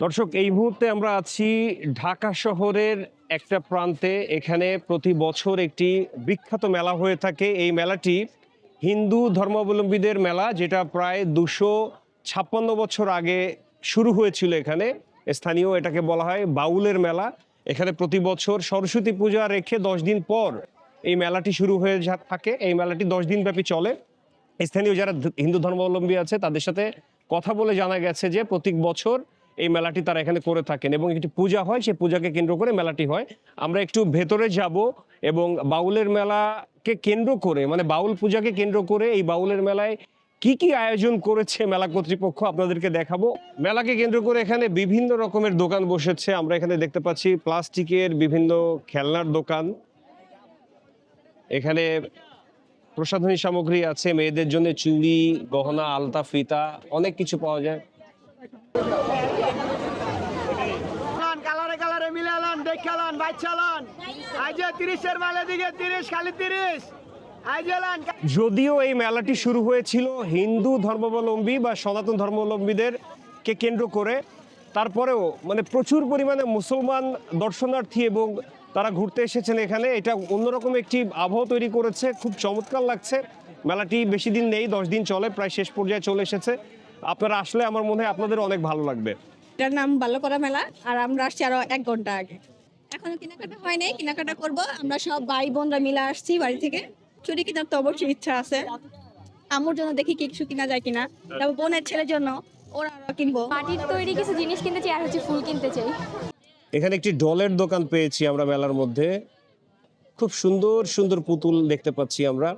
দর্শক, এই মুহূর্তে আমরা আছি ঢাকা শহরের একটা প্রান্তে। এখানে প্রতি বছর একটি বিখ্যাত মেলা হয়ে থাকে। এই মেলাটি হিন্দু ধর্মাবলম্বীদের মেলা, যেটা প্রায় দুশো ছাপ্পান্ন বছর আগে শুরু হয়েছিল এখানে। স্থানীয় এটাকে বলা হয় বাউলের মেলা। এখানে প্রতি বছর সরস্বতী পূজা রেখে দশ দিন পর এই মেলাটি শুরু হয়ে থাকে। এই মেলাটি দশ দিন ব্যাপী চলে। স্থানীয় যারা হিন্দু ধর্মাবলম্বী আছে, তাদের সাথে কথা বলে জানা গেছে যে প্রত্যেক বছর এই মেলাটি তারা এখানে করে থাকেন এবং একটি পূজা হয়, সেই পূজাকে কেন্দ্র করে মেলাটি হয়। আমরা একটু ভেতরে যাব এবং বাউলের মেলাকে কেন্দ্র করে মানে বাউল পূজাকে কেন্দ্র করে এই বাউলের মেলায় কি কি আয়োজন করেছে মেলা কর্তৃপক্ষ আপনাদেরকে দেখাবো। মেলাকে কেন্দ্র করে এখানে বিভিন্ন রকমের দোকান বসেছে। আমরা এখানে দেখতে পাচ্ছি প্লাস্টিকের বিভিন্ন খেলনার দোকান। এখানে প্রসাধনী সামগ্রী আছে, মেয়েদের জন্য চুড়ি, গহনা, আলতা, ফিতা, অনেক কিছু পাওয়া যায়। মিলালান দেখালান বাইচালান আজ তিরিশের মালে দিকে তিরিশ খালি তিরিশ। যদিও এই মেলাটি শুরু হয়েছিল হিন্দু ধর্মাবলম্বী বা সনাতন ধর্মাবলম্বীদের কে কেন্দ্র করে তারপরেও মানে প্রচুর পরিমাণে মুসলমান দর্শনার্থী এবং তারা ঘুরতে এসেছেন এখানে। এটা অন্যরকম একটি আবহাওয়া তৈরি করেছে খুব চমৎকার লাগছে। মেলাটি বেশি দিন নেই দশ দিন চলে প্রায় শেষ পর্যায়ে চলে এসেছে। আপনারা আসলে আমার মনে হয় আপনাদের অনেক ভালো লাগবে। এটার নাম বাল্যকরা মেলা আর আমরা আসছি আরও এক ঘণ্টা আগে। এখনও কেনাকাটা হয় নাই কেনাকাটা করব। আমরা সব ভাই বোনরা মিলে আসছি বাড়ি থেকে। চুরি কেনার তো অবশ্যই ইচ্ছা আছে। আমুর জন্য দেখি কিছু কিনা যায় কিনা। তারপর বোনের ছেলের জন্য ওরা আরও কিনবো। মাটির তৈরি কিছু জিনিস কিনতে চাই আর হচ্ছে ফুল কিনতে চাই। এখানে একটি ডলের দোকান পেয়েছি আমরা মেলার মধ্যে। খুব সুন্দর সুন্দর পুতুল দেখতে পাচ্ছি আমরা।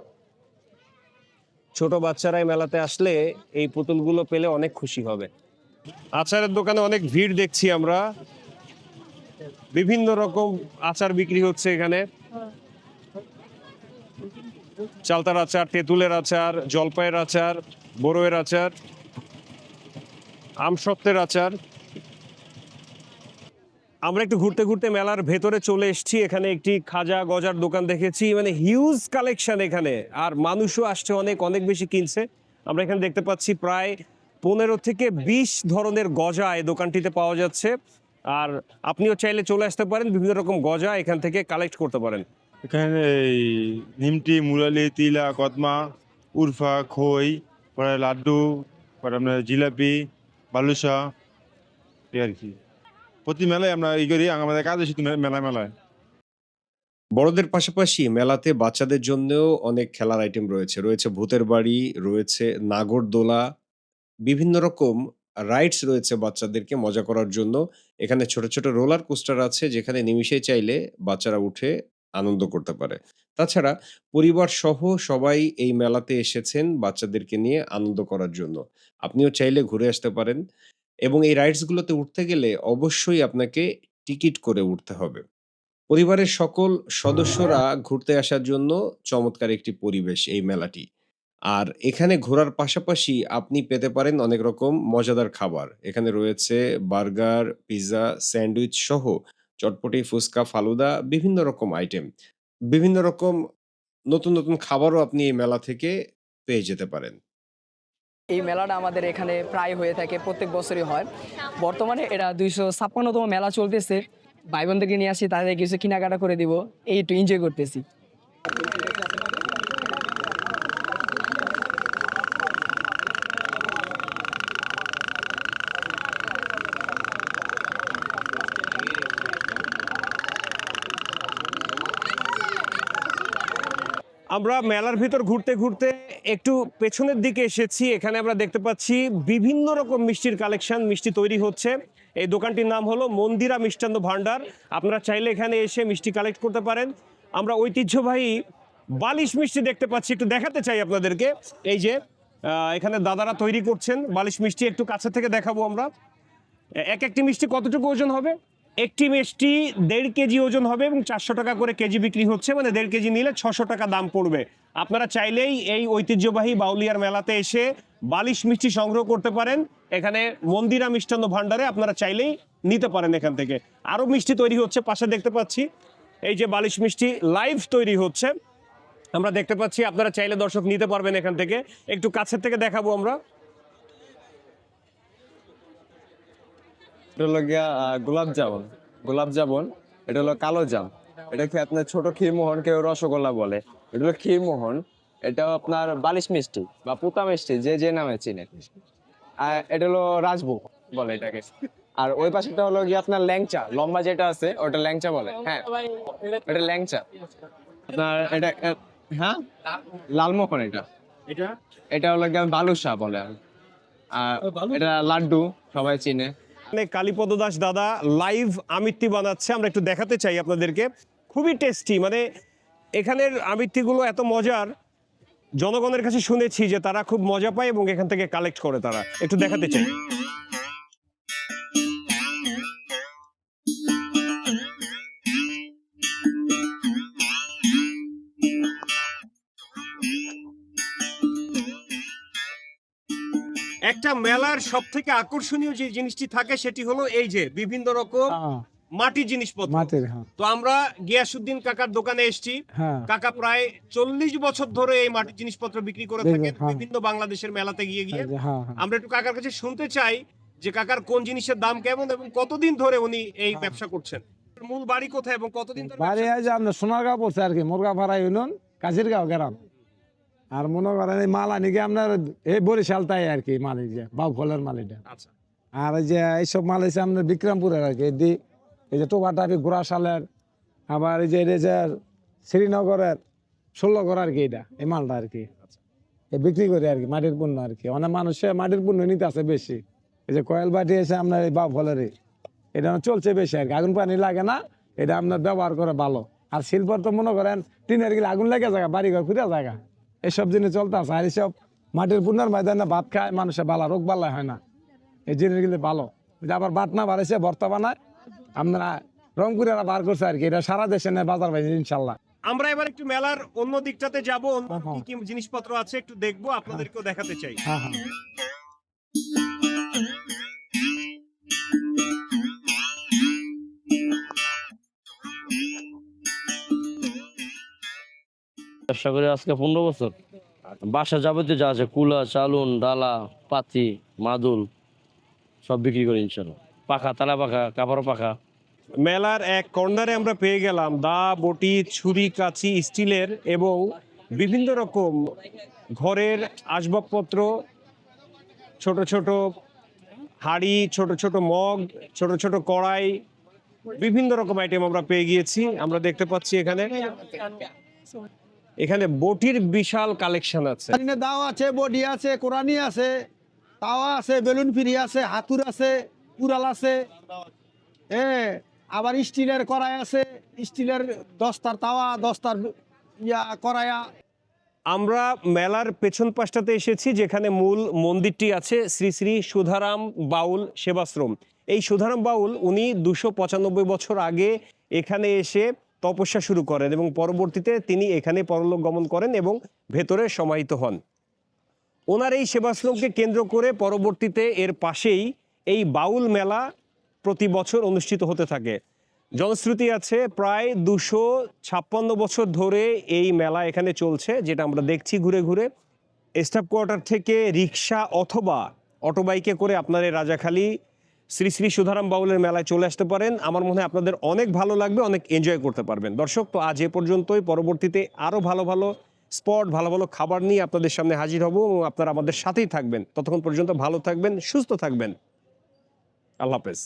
ছোট বাচ্চারা মেলাতে আসলে এই পুতুলগুলো পেলে অনেক খুশি হবে। আচারের দোকানে অনেক ভিড় দেখছি আমরা। বিভিন্ন রকম আচার বিক্রি হচ্ছে এখানে। চালতার আচার, তেঁতুলের আচার, জলপাইয়ের আচার বড়োয়ের আচার, আমসত্ত্বের আচার। আমরা একটু ঘুরতে ঘুরতে মেলার ভেতরে চলে এসেছি। এখানে একটি খাজা গজার দোকান দেখেছি। মানে হিউজ কালেকশন এখানে। আর মানুষও আসছে, অনেক অনেক বেশি কিনছে। আমরা এখানে দেখতে পাচ্ছি প্রায় পনেরো থেকে বিশ ধরনের গজা এই দোকানটিতে পাওয়া যাচ্ছে। আর আপনিও চাইলে চলে আসতে পারেন বিভিন্ন রকম গজা এখান থেকে কালেক্ট করতে পারেন। এখানে এই নিমটি মুরালি তিলা কদমা উরফা খই পরে লাড্ডু পরে আপনার জিলাপি বালুশা এই আর কি। প্রতি মেলায় আমরা এই করি আমাদের কাজ এসে মেলা মেলায় বড়দের পাশাপাশি মেলাতে বাচ্চাদের জন্যও অনেক খেলার আইটেম রয়েছে। রয়েছে ভূতের বাড়ি রয়েছে নাগরদোলা বিভিন্ন রকম রাইডস রয়েছে বাচ্চাদেরকে মজা করার জন্য। এখানে ছোট ছোট রোলার কোস্টার আছে যেখানে নিমিষে চাইলে বাচ্চারা উঠে আনন্দ করতে পারে। তাছাড়া পরিবার সহ সবাই এই মেলাতে এসেছেন বাচ্চাদেরকে নিয়ে আনন্দ করার জন্য। আপনিও চাইলে ঘুরে আসতে পারেন এবং এই রাইডসগুলোতে উঠতে গেলে অবশ্যই আপনাকে টিকিট করে উঠতে হবে। পরিবারের সকল সদস্যরা ঘুরতে আসার জন্য চমৎকার একটি পরিবেশ এই মেলাটি। আর এখানে ঘোরার পাশাপাশি আপনি পেতে পারেন অনেক রকম মজাদার খাবার। এখানে রয়েছে বার্গার পিৎজা স্যান্ডউইচ সহ চটপটি, ফুচকা, ফালুদা, বিভিন্ন রকম আইটেম। বিভিন্ন রকম নতুন নতুন খাবারও আপনি এই মেলা থেকে পেয়ে যেতে পারেন। এই মেলাটা আমাদের এখানে প্রায় হয়ে থাকে, প্রত্যেক বছরই হয়। বর্তমানে এটা দুইশো ছাপ্পান্নতম মেলা চলতেছে। ভাই বোনদেরকে নিয়ে আসি, তাদের কিছু কেনাকাটা করে দিব। এই একটু এনজয় করতেছি। আমরা মেলার ভিতর ঘুরতে ঘুরতে একটু পেছনের দিকে এসেছি। এখানে আমরা দেখতে পাচ্ছি বিভিন্ন রকম মিষ্টির কালেকশন, মিষ্টি তৈরি হচ্ছে। এই দোকানটির নাম হলো মন্দিরা মিষ্টান্ন ভান্ডার আপনারা চাইলে এখানে এসে মিষ্টি কালেক্ট করতে পারেন। আমরা ঐতিহ্যবাহী বালিশ মিষ্টি দেখতে পাচ্ছি। একটু দেখাতে চাই আপনাদেরকে। এই যে এখানে দাদারা তৈরি করছেন বালিশ মিষ্টি। একটু কাছে থেকে দেখাবো আমরা। এক একটি মিষ্টি কতটুকু ওজন হবে? একটি মিষ্টি দেড় কেজি ওজন হবে এবং চারশো টাকা করে কেজি বিক্রি হচ্ছে মানে দেড় কেজি নিলে ছশো টাকা দাম পড়বে। আপনারা চাইলেই এই ঐতিহ্যবাহী বাউলিয়ার মেলাতে এসে বালিশ মিষ্টি সংগ্রহ করতে পারেন। এখানে মন্দিরা মিষ্টান্ন ভান্ডারে আপনারা চাইলেই নিতে পারেন এখান থেকে। আরও মিষ্টি তৈরি হচ্ছে, পাশে দেখতে পাচ্ছি। এই যে বালিশ মিষ্টি লাইভ তৈরি হচ্ছে। আমরা দেখতে পাচ্ছি, আপনারা চাইলে দর্শক নিতে পারবেন এখান থেকে। একটু কাছের থেকে দেখাবো আমরা। এটা হলো গিয়া গোলাপ জামুন। গোলাপ জামুন এটা হলো কালো জাম। এটাকে আপনার ছোট ক্ষীরমোহন কেউ রসগোল্লা বলে? এটা হলো ক্ষীরমোহন এটা আপনার বালিশ মিষ্টি বা পুতা মিষ্টি যে যে নামে চিনে। আর এটা হলো রাজভোগ বলে এটাকে। আর ওই পাশেটা হলো গিয়ে আপনার ল্যাংচা লম্বা যেটা আছে ওটা ল্যাংচা বলে। হ্যাঁ এটা ল্যাংচা। আপনার এটা হ্যাঁ? লালমোহন এটা। এটা? এটা হলো গিয়ে বালুশা বলে। আর এটা লাড্ডু সবাই চিনে। কালীপদ দাস দাদা লাইভ আমিত্তি বানাচ্ছে। আমরা একটু দেখাতে চাই আপনাদেরকে। খুবই টেস্টি মানে এখানের আমিত্তিগুলো এত মজার, জনগণের কাছে শুনেছি যে তারা খুব মজা পায় এবং এখান থেকে কালেক্ট করে তারা। একটু দেখাতে চাই। একটা মেলার সব থেকে আকর্ষণীয় যে জিনিসটি থাকে সেটি হলো এই যে বিভিন্ন রকম মাটির জিনিসপত্র। মাটির হ্যাঁ। তো আমরা গিয়াসুদ্দিন কাকার দোকানে এসেছি। হ্যাঁ। কাকা প্রায় চল্লিশ বছর ধরে এই মাটির জিনিসপত্র বিক্রি করে থাকেন হ্যাঁ। বিভিন্ন বাংলাদেশের মেলাতে গিয়ে গিয়ে। হ্যাঁ হ্যাঁ। আমরা একটু কাকার কাছে শুনতে চাই যে কাকার কোন জিনিসের দাম কেমন এবং কতদিন ধরে উনি এই হ্যাঁ। ব্যবসা করছেন? মূল বাড়ি কোথায় এবং কতদিন ধরে বাড়ি আছে আপনার সোনারগাঁও পড়ছে আর কি মুরগাপাড়া ইউনিয়ন কাজিরগাঁও গ্রাম। আর মনে করেন এই মাল আনি আপনার এই বরিশাল তাই আর কি মাল যে বাউ ফলের মাল এটা। আচ্ছা। আর এই যে এইসব মাল হচ্ছে আপনার বিক্রমপুরের আর কি এই দি- এই যে টোবাটাপি গোড়াশালের আবার এই যে এটা যে শ্রীনগরের ষোলো ঘর আর কি এটা এই মালটা আর কি। বিক্রি করে আর কি মাটির পণ্য আর কি। অনেক মানুষে মাটির পণ্য নিতে আছে বেশি। এই যে কয়েল বাটি এসে আপনার এই বাউ ফলের এটা চলছে বেশি আর কি আগুন পানি লাগে না এটা আপনার ব্যবহার করে ভালো। আর শিল্পর তো মনে করেন টিনের গেলে আগুন লেগে জায়গা বাড়ি ঘর ফিরে জায়গা এইসব জিনিস চলতে আছে আর এসব মাটির পুনর ময়দানে ভাত খায় মানুষের বালা রোগ বালা হয় না। এই জিনিসগুলি ভালো। আবার বাট না বাড়াইছে ভর্তা বানায়। আপনারা রংপুরে বার করছে আর কি। এটা সারা দেশে নেয় বাজার বাইরে ইনশাল্লাহ। আমরা এবার একটু মেলার অন্য দিকটাতে যাব। হ্যাঁ, কি কি জিনিসপত্র আছে একটু দেখব আপনাদেরকেও দেখাতে চাই। হ্যাঁ হ্যাঁ। ব্যবসা করে আজকে পনেরো বছর। বাসা যাবতীয় যা আছে, কুলা, চালুন, ডালা, পাতি, মাদুল, সব বিক্রি করি ইনশাল্লাহ পাখা, তালা পাখা, কাপড় পাখা। মেলার এক কর্নারে আমরা পেয়ে গেলাম দা, বটি, ছুরি, কাঁচি, স্টিলের এবং বিভিন্ন রকম ঘরের আসবাবপত্র, ছোট ছোট হাড়ি, ছোট ছোট মগ, ছোট ছোট কড়াই, বিভিন্ন রকম আইটেম আমরা পেয়ে গিয়েছি। আমরা দেখতে পাচ্ছি এখানে। এখানে বটির বিশাল কালেকশন আছে। এখানে দাও আছে বডি আছে কোরআনি আছে তাওয়া আছে বেলুন ফিরি আছে হাতুর আছে কুড়াল আছে এ আবার স্টিলের কড়াই আছে স্টিলের দশটার তাওয়া দশটার ইয়া কড়াইয়া। আমরা মেলার পেছন পাশটাতে এসেছি যেখানে মূল মন্দিরটি আছে শ্রী শ্রী সুধারাম বাউল সেবাশ্রম। এই সুধারাম বাউল উনি দুশো পঁচানব্বই বছর আগে এখানে এসে তপস্যা শুরু করেন এবং পরবর্তীতে তিনি এখানে পরলোক গমন করেন এবং ভেতরে সমাহিত হন। ওনার এই সেবাশ্রমকে কেন্দ্র করে পরবর্তীতে এর পাশেই এই বাউল মেলা প্রতি বছর অনুষ্ঠিত হতে থাকে। জনশ্রুতি আছে প্রায় দুশো ছাপ্পান্ন বছর ধরে এই মেলা এখানে চলছে, যেটা আমরা দেখছি ঘুরে ঘুরে। স্টাফ কোয়ার্টার থেকে রিক্সা অথবা অটোবাইকে করে আপনার এই রাজাখালী শ্রী শ্রী সুধারাম বাউলের মেলায় চলে আসতে পারেন। আমার মনে হয় আপনাদের অনেক ভালো লাগবে, অনেক এনজয় করতে পারবেন। দর্শক, তো আজ এ পর্যন্তই। পরবর্তীতে আরও ভালো ভালো স্পট ভালো ভালো খাবার নিয়ে আপনাদের সামনে হাজির হব এবং আপনারা আমাদের সাথেই থাকবেন। ততক্ষণ পর্যন্ত ভালো থাকবেন, সুস্থ থাকবেন। আল্লাহ হাফেজ।